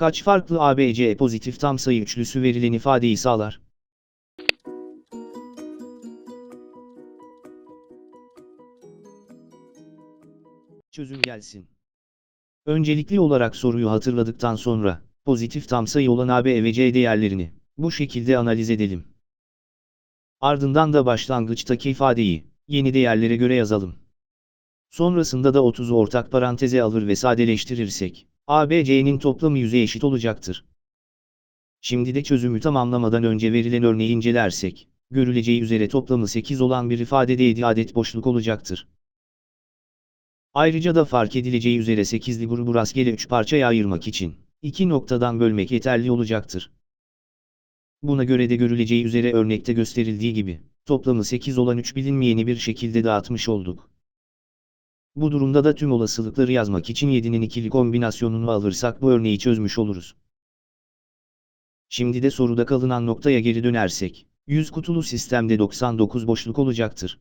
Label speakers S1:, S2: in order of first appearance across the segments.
S1: Kaç farklı ABC pozitif tam sayı üçlüsü verilen ifadeyi sağlar? Çözüm gelsin. Öncelikli olarak soruyu hatırladıktan sonra, pozitif tam sayı olan AB ve C değerlerini, bu şekilde analiz edelim. Ardından da başlangıçtaki ifadeyi, yeni değerlere göre yazalım. Sonrasında da 30'u ortak paranteze alır ve sadeleştirirsek, ABC'nin toplamı 100'e eşit olacaktır. Şimdi de çözümü tamamlamadan önce verilen örneği incelersek, görüleceği üzere toplamı 8 olan bir ifadede 7 adet boşluk olacaktır. Ayrıca da fark edileceği üzere 8'li grubu rastgele 3 parçaya ayırmak için, iki noktadan bölmek yeterli olacaktır. Buna göre de görüleceği üzere örnekte gösterildiği gibi, toplamı 8 olan 3 bilinmeyeni bir şekilde dağıtmış olduk. Bu durumda da tüm olasılıkları yazmak için 7'nin ikili kombinasyonunu alırsak bu örneği çözmüş oluruz. Şimdi de soruda kalınan noktaya geri dönersek, 100 kutulu sistemde 99 boşluk olacaktır.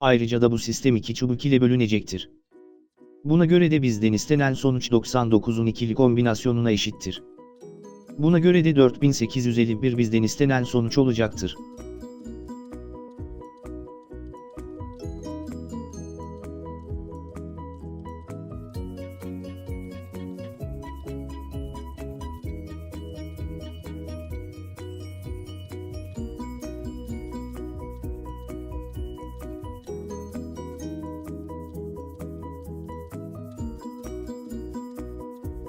S1: Ayrıca da bu sistem iki çubuk ile bölünecektir. Buna göre de bizden istenen sonuç 99'un ikili kombinasyonuna eşittir. Buna göre de 4851 bizden istenen sonuç olacaktır.